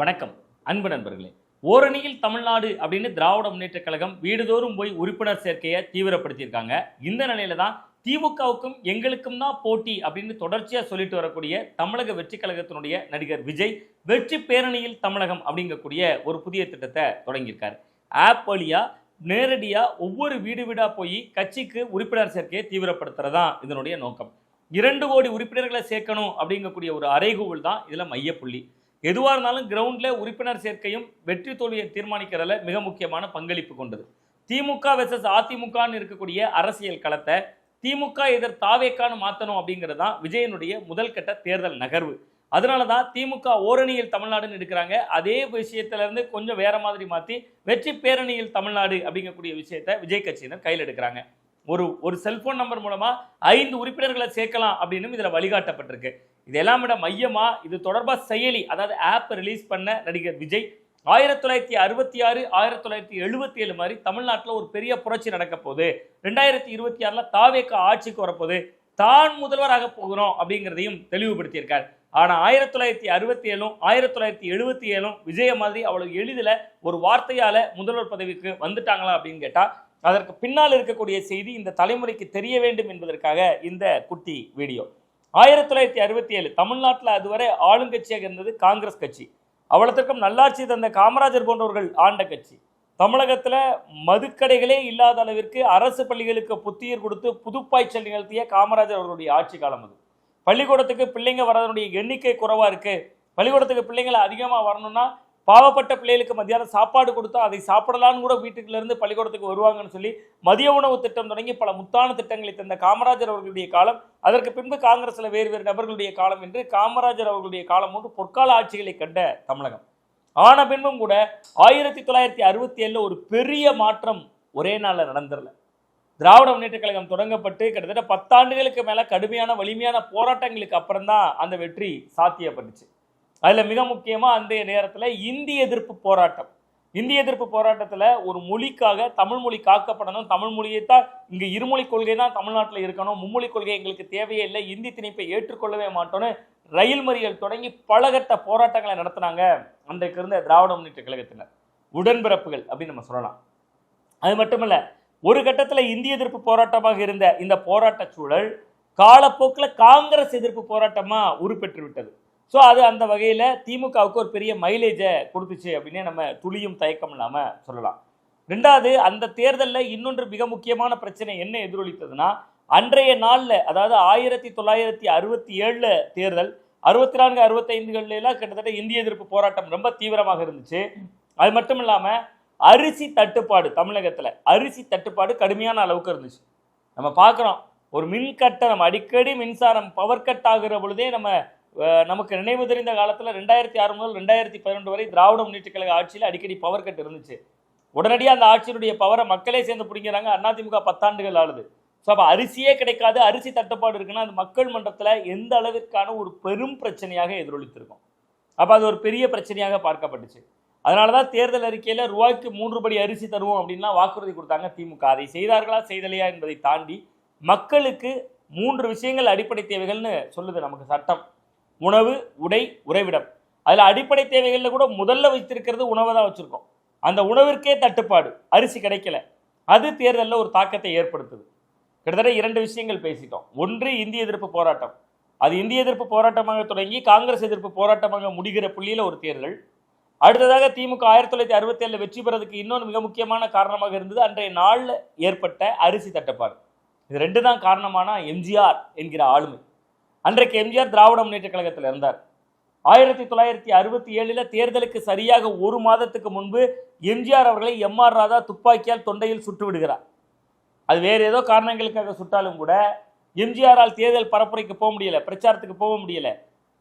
வணக்கம். அன்பு நண்பர்களே ஓரணியில் தமிழ்நாடு அப்படின்னு திராவிட முன்னேற்ற கழகம் வீடுதோறும் போய் உறுப்பினர் சேர்க்கையை தீவிரப்படுத்தியிருக்காங்க. இந்த நிலையில தான் திமுகவுக்கும் எங்களுக்கும் தான் போட்டி அப்படின்னு தொடர்ச்சியாக சொல்லிட்டு வரக்கூடிய தமிழக வெற்றி கழகத்தினுடைய நடிகர் விஜய் வெற்றி பேரணியில் தமிழகம் அப்படிங்கக்கூடிய ஒரு புதிய திட்டத்தை தொடங்கியிருக்காரு. ஆப் வழியாக நேரடியாக ஒவ்வொரு வீடு வீடாக போய் கட்சிக்கு உறுப்பினர் சேர்க்கையை தீவிரப்படுத்துறதா இதனுடைய நோக்கம். இரண்டு கோடி உறுப்பினர்களை சேர்க்கணும் அப்படிங்கக்கூடிய ஒரு அறைகூவல் தான் இதில் மையப்புள்ளி. எதுவாக இருந்தாலும் கிரவுண்டில் உறுப்பினர் சேர்க்கையும் வெற்றி தோல்வியை தீர்மானிக்கிறதுல மிக முக்கியமான பங்களிப்பு கொண்டது. திமுக வெர்சஸ் அதிமுகன்னு இருக்கக்கூடிய அரசியல் களத்தை திமுக எதிர் தாவேக்கான்னு மாற்றணும் அப்படிங்கிறது தான் விஜயனுடைய முதல் கட்ட தேர்தல் நகர்வு. அதனால தான் திமுக ஓரணியில் தமிழ்நாடுன்னு எடுக்கிறாங்க. அதே விஷயத்திலேருந்து கொஞ்சம் வேற மாதிரி மாற்றி வெற்றி பேரணியில் தமிழ்நாடு அப்படிங்கக்கூடிய விஷயத்தை விஜய் கட்சியினர் கையில் எடுக்கிறாங்க. ஒரு ஒரு செல்போன் நம்பர் மூலமாக ஐந்து உறுப்பினர்களை சேர்க்கலாம் அப்படின்னு இதில் வழிகாட்டப்பட்டிருக்கு. இதெல்லாம் விட மையமாக இது தொடர்பாக செயலி அதாவது ஆப் ரிலீஸ் பண்ண நடிகர் விஜய். ஆயிரத்தி தொள்ளாயிரத்தி அறுபத்தி ஆறு ஆயிரத்தி தொள்ளாயிரத்தி எழுபத்தி ஏழு மாதிரி தமிழ்நாட்டில் ஒரு பெரிய புரட்சி நடக்க போகுது. ரெண்டாயிரத்தி இருபத்தி ஆறில் தாவேக்க ஆட்சிக்கு வரப்போகுது தான் முதல்வராக போகிறோம் அப்படிங்கிறதையும் தெளிவுபடுத்தியிருக்கார். ஆனால் ஆயிரத்தி தொள்ளாயிரத்தி அறுபத்தி ஏழும் ஆயிரத்தி தொள்ளாயிரத்தி எழுபத்தி ஏழும் விஜய மாதிரி அவ்வளோ எளிதில் ஒரு வார்த்தையால் முதல்வர் பதவிக்கு வந்துட்டாங்களா அப்படின்னு கேட்டால் அதற்கு பின்னால் இருக்கக்கூடிய செய்தி இந்த தலைமுறைக்கு தெரிய வேண்டும் என்பதற்காக இந்த குட்டி வீடியோ. ஆயிரத்தி தொள்ளாயிரத்தி அறுபத்தி ஏழு தமிழ்நாட்டில் அதுவரை ஆளுங்கட்சியாக இருந்தது காங்கிரஸ் கட்சி. அவ்வளத்திற்கும் நல்லாட்சி தந்த காமராஜர் போன்றவர்கள் ஆண்ட கட்சி. தமிழகத்தில் மதுக்கடைகளே இல்லாத அளவிற்கு அரசு பள்ளிகளுக்கு புத்துயிர் கொடுத்து புதுப்பாய்ச்சல் நிகழ்த்திய காமராஜர் அவர்களுடைய ஆட்சி காலம் அது. பள்ளிக்கூடத்துக்கு பிள்ளைங்க வரதனுடைய எண்ணிக்கை குறைவாக இருக்குது பள்ளிக்கூடத்துக்கு பிள்ளைங்களை அதிகமாக வரணும்னா பாவப்பட்ட பிள்ளைகளுக்கு மத்தியானம் சாப்பாடு கொடுத்தா அதை சாப்பிடலான்னு கூட வீட்டுக்குள்ளேருந்து பள்ளிக்கூடத்துக்கு வருவாங்கன்னு சொல்லி மதிய உணவு திட்டம் தொடங்கி பல முத்தான திட்டங்களை தந்த காமராஜர் அவர்களுடைய காலம் அதற்கு பின்பு காங்கிரஸில் வேறு வேறு நபர்களுடைய காலம் என்று காமராஜர் அவர்களுடைய காலம் ஒன்று பொற்கால ஆட்சிகளை கண்ட தமிழகம். ஆன பின்பும் கூட ஆயிரத்தி தொள்ளாயிரத்தி அறுபத்தி ஏழில் ஒரு பெரிய மாற்றம் ஒரே நாளில் நடந்துடல திராவிட முன்னேற்ற கழகம் தொடங்கப்பட்டு கிட்டத்தட்ட பத்தாண்டுகளுக்கு மேலே கடுமையான வலிமையான போராட்டங்களுக்கு அப்புறம் தான் அந்த வெற்றி சாத்தியப்பட்டுச்சு. அதில் மிக முக்கியமாக அந்த நேரத்தில் இந்தி எதிர்ப்பு போராட்டம். இந்திய எதிர்ப்பு போராட்டத்தில் ஒரு மொழிக்காக தமிழ் மொழி காக்கப்படணும். தமிழ் மொழியை தான் இங்கே இருமொழி கொள்கை தான் தமிழ்நாட்டில் இருக்கணும். மும்மொழி கொள்கை எங்களுக்கு தேவையே இல்லை. இந்தி திணிப்பை ஏற்றுக்கொள்ளவே மாட்டோன்னு ரயில் மறியல் தொடங்கி பலகட்ட போராட்டங்களை நடத்தினாங்க அன்றைக்கு இருந்த திராவிட முன்னேற்ற கழகத்தினர் உடன்பிறப்புகள் அப்படின்னு நம்ம சொல்லலாம். அது மட்டுமல்ல ஒரு கட்டத்தில் இந்திய எதிர்ப்பு போராட்டமாக இருந்த இந்த போராட்ட சூழல் காலப்போக்கில் காங்கிரஸ் எதிர்ப்பு போராட்டமாக உருப்பெற்று விட்டது. ஸோ அது அந்த வகையில் திமுகவுக்கு ஒரு பெரிய மைலேஜை கொடுத்துச்சு அப்படின்னே நம்ம துளியும் தயக்கம் இல்லாமல் சொல்லலாம். ரெண்டாவது அந்த தேர்தலில் இன்னொன்று மிக முக்கியமான பிரச்சனை என்ன எதிரொலித்ததுன்னா அன்றைய நாளில் அதாவது ஆயிரத்தி தொள்ளாயிரத்தி அறுபத்தி ஏழில் தேர்தல் அறுபத்தி நான்கு அறுபத்தைந்துகள்லாம் கிட்டத்தட்ட இந்திய எதிர்ப்பு போராட்டம் ரொம்ப தீவிரமாக இருந்துச்சு. அது மட்டும் இல்லாமல் அரிசி தட்டுப்பாடு தமிழகத்தில் அரிசி தட்டுப்பாடு கடுமையான அளவுக்கு இருந்துச்சு. நம்ம பார்க்குறோம் ஒரு மின் கட்டணம் அடிக்கடி மின்சாரம் பவர் கட் ஆகிற பொழுதே நம்ம நமக்கு நினைவு தெரிந்த காலத்தில் ரெண்டாயிரத்தி ஆறு முதல் ரெண்டாயிரத்தி பதினொன்று வரை திராவிட முன்னேற்ற கழக ஆட்சியில் அடிக்கடி பவர் கட் இருந்துச்சு. உடனடியாக அந்த ஆட்சியினுடைய பவரை மக்களே சேர்ந்து பிடிங்கிறாங்க அதிமுக பத்தாண்டுகள் ஆளுது. ஸோ அப்போ அரிசியே கிடைக்காது. அரிசி தட்டுப்பாடு இருக்குன்னா அது மக்கள் மன்றத்தில் எந்த அளவிற்கான ஒரு பெரும் பிரச்சனையாக எதிரொலித்திருக்கும். அப்போ அது ஒரு பெரிய பிரச்சனையாக பார்க்கப்பட்டுச்சு. அதனால தான் தேர்தல் அறிக்கையில் ரூபாய்க்கு மூன்று படி அரிசி தருவோம் அப்படின்லாம் வாக்குறுதி கொடுத்தாங்க திமுக. அதை செய்தார்களா செய்தலையா என்பதை தாண்டி மக்களுக்கு மூன்று விஷயங்கள் அடிப்படை தேவைகள்னு சொல்லுது நமக்கு சட்டம். உணவு உடை உறைவிடம். அதில் அடிப்படை தேவைகளில் கூட முதல்ல வைத்திருக்கிறது உணவை தான் வச்சுருக்கோம். அந்த உணவிற்கே தட்டுப்பாடு. அரிசி கிடைக்கல. அது தேர்தலில் ஒரு தாக்கத்தை ஏற்படுத்துது. கிட்டத்தட்ட இரண்டு விஷயங்கள் பேசிட்டோம். ஒன்று இந்திய எதிர்ப்பு போராட்டம். அது இந்திய எதிர்ப்பு போராட்டமாக தொடங்கி காங்கிரஸ் எதிர்ப்பு போராட்டமாக முடிகிற புள்ளியில் ஒரு தேர்தல். அடுத்ததாக திமுக ஆயிரத்தி தொள்ளாயிரத்தி அறுபத்தி ஏழில் வெற்றி பெறதுக்கு இன்னொன்று மிக முக்கியமான காரணமாக இருந்தது அன்றைய நாளில் ஏற்பட்ட அரிசி தட்டுப்பாடு. இது ரெண்டு தான் காரணமான எம்ஜிஆர் என்கிற ஆளுமை. அன்றைக்கு எம்ஜிஆர் திராவிட முன்னேற்ற கழகத்தில் இருந்தார். ஆயிரத்தி தொள்ளாயிரத்தி அறுபத்தி ஏழில் தேர்தலுக்கு சரியாக ஒரு மாதத்துக்கு முன்பு எம்ஜிஆர் அவர்களை எம்ஆர் ராதா துப்பாக்கியால் தொண்டையில் சுட்டு விடுகிறார். அது வேறு ஏதோ காரணங்களுக்காக சுட்டாலும் கூட எம்ஜிஆரால் தேர்தல் பரப்புரைக்கு போக முடியலை பிரச்சாரத்துக்கு போக முடியல.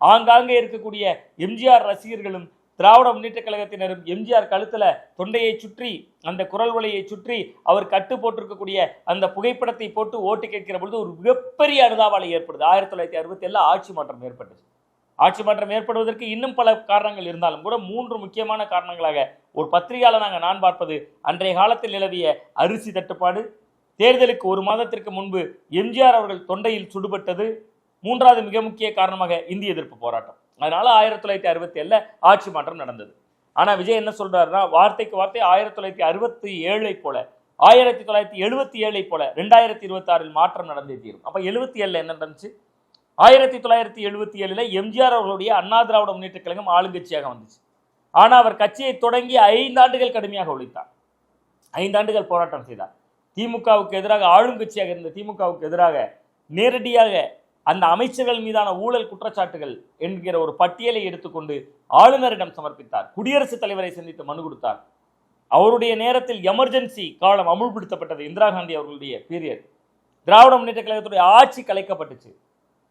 ஆங்காங்கே இருக்கக்கூடிய எம்ஜிஆர் ரசிகர்களும் திராவிட முன்னேற்ற கழகத்தினரும் எம்ஜிஆர் கழுத்தில் தொண்டையை சுற்றி அந்த குரல் ஒலையை சுற்றி அவர் கட்டு போட்டிருக்கக்கூடிய அந்த புகைப்படத்தை போட்டு ஓட்டு கேட்கிற பொழுது ஒரு மிகப்பெரிய அனுதாபாலை ஏற்படுது. ஆயிரத்தி தொள்ளாயிரத்தி அறுபத்தி ஏழில் ஆட்சி மாற்றம் ஏற்பட்டுச்சு. ஆட்சி மாற்றம் ஏற்படுவதற்கு இன்னும் பல காரணங்கள் இருந்தாலும் கூட மூன்று முக்கியமான காரணங்களாக ஒரு பத்திரிகையாளர் நாங்கள் நான் பார்ப்பது அன்றைய காலத்தில் நிலவிய அரிசி தட்டுப்பாடு தேர்தலுக்கு ஒரு மாதத்திற்கு முன்பு எம்ஜிஆர் அவர்கள் தொண்டையில் சுடுபட்டது மூன்றாவது மிக முக்கிய காரணமாக இந்திய எதிர்ப்பு போராட்டம். அதனால ஆயிரத்தி தொள்ளாயிரத்தி அறுபத்தி ஏழில் ஆட்சி மாற்றம் நடந்தது. ஆனால் விஜய் என்ன சொல்றாருன்னா வார்த்தைக்கு வார்த்தை ஆயிரத்தி தொள்ளாயிரத்தி அறுபத்தி ஏழை போல ஆயிரத்தி தொள்ளாயிரத்தி எழுபத்தி ஏழை போல ரெண்டாயிரத்தி இருபத்தி ஆறில் மாற்றம் நடந்தே தீரும். அப்போ எழுபத்தி ஏழில் என்ன நடந்துச்சு? ஆயிரத்தி தொள்ளாயிரத்தி எழுபத்தி ஏழில் எம்ஜிஆர் அவர்களுடைய அண்ணா திராவிட முன்னேற்ற கழகம் ஆளுங்கட்சியாக வந்துச்சு. ஆனால் அவர் கட்சியை தொடங்கி ஐந்தாண்டுகள் கடுமையாக ஒழித்தார். ஐந்தாண்டுகள் போராட்டம் செய்தார். திமுகவுக்கு எதிராக ஆளுங்கட்சியாக இருந்த திமுகவுக்கு எதிராக நேரடியாக அந்த அமைச்சர்கள் மீதான ஊழல் குற்றச்சாட்டுகள் என்கிற ஒரு பட்டியலை எடுத்துக்கொண்டு ஆளுநரிடம் சமர்ப்பித்தார். குடியரசுத் தலைவரை சந்தித்து மனு கொடுத்தார். அவருடைய நேரத்தில் எமர்ஜென்சி காலம் அமுல்படுத்தப்பட்டது இந்திரா காந்தி அவர்களுடைய பீரியட் திராவிட முன்னேற்ற கழகத்துடைய ஆட்சி கலைக்கப்பட்டுச்சு.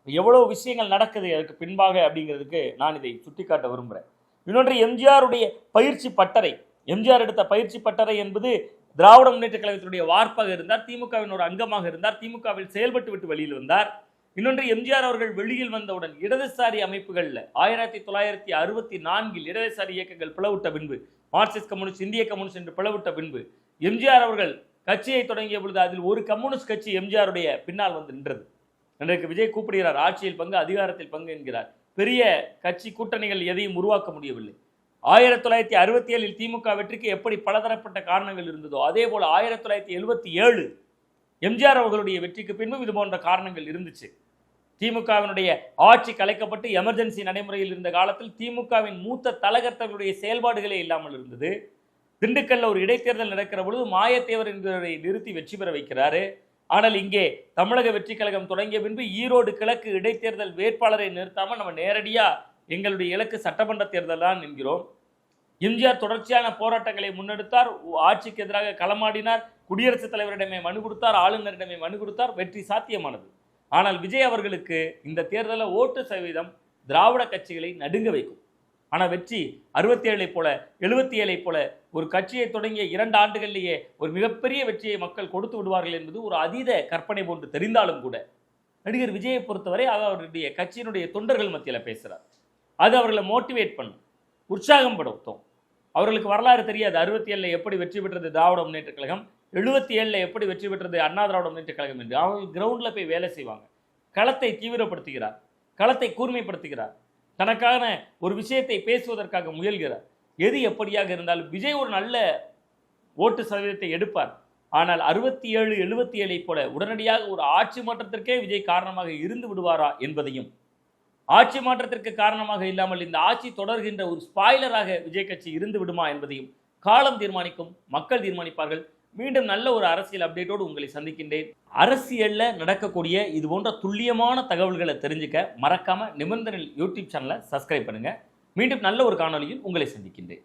எவ்வளவு விஷயங்கள் நடக்குது அதுக்கு பின்பாக அப்படிங்கிறதுக்கு நான் இதை சுட்டிக்காட்ட விரும்புகிறேன் இன்னொன்று எம்ஜிஆருடைய பயிற்சி பட்டறை. எம்ஜிஆர் எடுத்த பயிற்சி பட்டறை என்பது திராவிட முன்னேற்ற கழகத்தினுடைய வார்ப்பாக இருந்தார் திமுகவின் ஒரு அங்கமாக இருந்தார் திமுகவில் செயல்பட்டு விட்டு வெளியில் வந்தார். இன்னொன்று எம்ஜிஆர் அவர்கள் வெளியில் வந்தவுடன் இடதுசாரி அமைப்புகளில் ஆயிரத்தி தொள்ளாயிரத்தி அறுபத்தி நான்கில் இடதுசாரி இயக்கங்கள் பிளவுட்ட பின்பு மார்க்சிஸ்ட் கம்யூனிஸ்ட் இந்திய கம்யூனிஸ்ட் என்று பிளவுட்ட பின்பு எம்ஜிஆர் அவர்கள் கட்சியை தொடங்கிய பொழுது அதில் ஒரு கம்யூனிஸ்ட் கட்சி எம்ஜிஆருடைய பின்னால் வந்து நின்றது. இன்றைக்கு விஜய் கூப்பிடுகிறார் ஆட்சியில் பங்கு அதிகாரத்தில் பங்கு என்கிறார். பெரிய கட்சி கூட்டணிகள் எதையும் உருவாக்க முடியவில்லை. ஆயிரத்தி தொள்ளாயிரத்தி அறுபத்தி ஏழில் திமுக வெற்றிக்கு எப்படி பலதரப்பட்ட காரணங்கள் இருந்ததோ அதே போல் ஆயிரத்தி தொள்ளாயிரத்தி எழுபத்தி ஏழு எம்ஜிஆர் அவர்களுடைய வெற்றிக்கு பின்பும் இது போன்ற காரணங்கள் இருந்துச்சு. திமுகவினுடைய ஆட்சி கலைக்கப்பட்டு எமர்ஜென்சி நடைமுறையில் இருந்த காலத்தில் திமுகவின் மூத்த தலகர்த்தர்களுடைய செயல்பாடுகளே இல்லாமல் இருந்தது. திண்டுக்கல்ல ஒரு இடைத்தேர்தல் நடக்கிற பொழுது மாயத்தேவர் என்கிறவரை நிறுத்தி வெற்றி பெற வைக்கிறாரு. ஆனால் இங்கே தமிழக வெற்றி கழகம் தொடங்கிய பின்பு ஈரோடு கிழக்கு இடைத்தேர்தல் வேட்பாளரை நிறுத்தாமல் நம்ம நேரடியா எங்களுடைய இலக்கு சட்டமன்ற தேர்தல் தான் என்கிறோம். எம்ஜிஆர் தொடர்ச்சியான போராட்டங்களை முன்னெடுத்தார். ஆட்சிக்கு எதிராக களமாடினார். குடியரசுத் தலைவரிடமே மனு கொடுத்தார். ஆளுநரிடமே மனு கொடுத்தார். வெற்றி சாத்தியமானது. ஆனால் விஜய் அவர்களுக்கு இந்த தேர்தலில் ஓட்டு சதவீதம் திராவிட கட்சிகளை நடுங்க வைக்கும். ஆனால் வெற்றி அறுபத்தி ஏழை போல எழுபத்தி ஏழை போல ஒரு கட்சியை தொடங்கிய இரண்டு ஆண்டுகளிலேயே ஒரு மிகப்பெரிய வெற்றியை மக்கள் கொடுத்து விடுவார்கள் என்பது ஒரு அதீத கற்பனை போன்று தெரிந்தாலும் கூட நடிகர் விஜயை பொறுத்தவரை அது அவருடைய கட்சியினுடைய தொண்டர்கள் மத்தியில் பேசுகிறார் அது அவர்களை மோட்டிவேட் பண்ணும் உற்சாகம் படுத்தும் அவர்களுக்கு வரலாறு தெரியாது அறுபத்தி ஏழில் எப்படி வெற்றி பெற்றது திராவிட முன்னேற்ற கழகம். எழுபத்தி ஏழில் எப்படி வெற்றி பெற்றது? அண்ணா திராவிட முன்னேற்ற கழகம் என்று. அவங்க கிரவுண்டில் போய் வேலை செய்வாங்க. களத்தை தீவிரப்படுத்துகிறார். களத்தை கூர்மைப்படுத்துகிறார். தனக்கான ஒரு விஷயத்தை பேசுவதற்காக முயல்கிறார். எது எப்படியாக இருந்தாலும் விஜய் ஒரு நல்ல ஓட்டு சதவீதத்தை எடுப்பார். ஆனால் அறுபத்தி ஏழு எழுபத்தி ஏழை போல உடனடியாக ஒரு ஆட்சி மாற்றத்திற்கே விஜய் காரணமாக இருந்து விடுவாரா என்பதையும் ஆட்சி மாற்றத்திற்கு காரணமாக இல்லாமல் இந்த ஆட்சி தொடர்கின்ற ஒரு ஸ்பாய்லராக விஜய் கட்சி இருந்து விடுமா என்பதையும் காலம் தீர்மானிக்கும் மக்கள் தீர்மானிப்பார்கள். மீண்டும் நல்ல ஒரு அரசியல் அப்டேட்டோடு உங்களை சந்திக்கின்றேன். அரசியலில் நடக்கக்கூடிய இது போன்ற துல்லியமான தகவல்களை தெரிஞ்சுக்க மறக்காமல் நிபந்தனை யூடியூப் சேனலை சப்ஸ்கிரைப் பண்ணுங்க. மீண்டும் நல்ல ஒரு காணொலியில் உங்களை சந்திக்கின்றேன்.